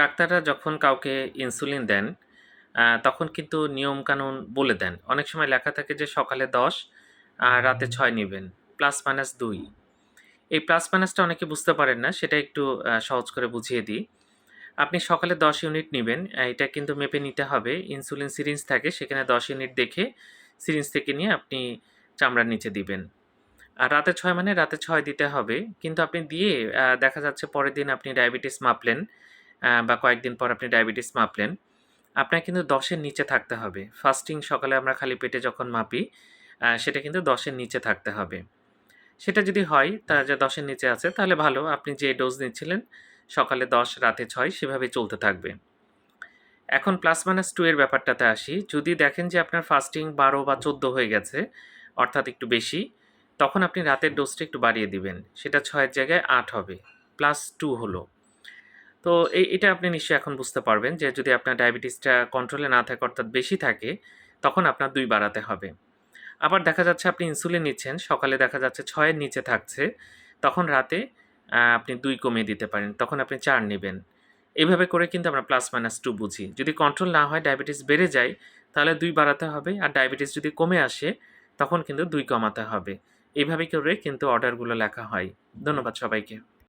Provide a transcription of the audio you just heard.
ডাক্তাররা যখন কাউকে ইনসুলিন দেন তখন কিন্তু নিয়মকানুন বলে দেন। অনেক সময় লেখা থাকে যে সকালে দশ আর রাতে ছয় নেবেন প্লাস মাইনাস দুই। এই প্লাস মাইনাসটা অনেকে বুঝতে পারেন না, সেটা একটু সহজ করে বুঝিয়ে দিই। আপনি সকালে দশ ইউনিট নেবেন এটা কিন্তু মেপে নিতে হবে। ইনসুলিন সিরিঞ্জ থাকে, সেখানে দশ ইউনিট দেখে সিরিঞ্জ থেকে নিয়ে আপনি চামড়ার নিচে দিবেন। আর রাতে ছয় মানে রাতে ছয় দিতে হবে। কিন্তু আপনি দিয়ে দেখা যাচ্ছে পরের দিন আপনি ডায়াবেটিস মাপলেন বা কয়েকদিন পর আপনি ডায়াবেটিস মাপলেন, আপনার কিন্তু দশের নিচে থাকতে হবে। ফাস্টিং সকালে আমরা খালি পেটে যখন মাপি সেটা কিন্তু দশের নিচে থাকতে হবে। সেটা যদি হয়, তা যে দশের নিচে আছে, তাহলে ভালো। আপনি যে ডোজ নিচ্ছিলেন, সকালে দশ, রাতে ছয়, সেভাবে চলতে থাকবে। এখন প্লাস মাইনাস টু এর ব্যাপারটাতে আসি। যদি দেখেন যে আপনার ফাস্টিং বারো বা চোদ্দ হয়ে গেছে, অর্থাৎ একটু বেশি, তখন আপনি রাতের ডোজটা একটু বাড়িয়ে দিবেন। সেটা ছয়ের জায়গায় আট হবে প্লাস টু হলো। তো এই এটা আপনি নিশ্চয়ই এখন বুঝতে পারবেন যে যদি আপনার ডায়াবেটিসটা কন্ট্রোলে না থাকে, অর্থাৎ বেশি থাকে, তখন আপনার দুই বাড়াতে হবে। আবার দেখা যাচ্ছে আপনি ইনসুলিন নিচ্ছেন, সকালে দেখা যাচ্ছে ছয়ের নিচে থাকছে, তখন রাতে আপনি দুই কমিয়ে দিতে পারেন, তখন আপনি চার নেবেন। এইভাবে করে কিন্তু আমরা প্লাস মাইনাস টু বুঝি। যদি কন্ট্রোল না হয়, ডায়াবেটিস বেড়ে যায়, তাহলে দুই বাড়াতে হবে, আর ডায়াবেটিস যদি কমে আসে, তখন কিন্তু দুই কমাতে হবে। এইভাবে করে কিন্তু অর্ডারগুলো লেখা হয়। ধন্যবাদ সবাইকে।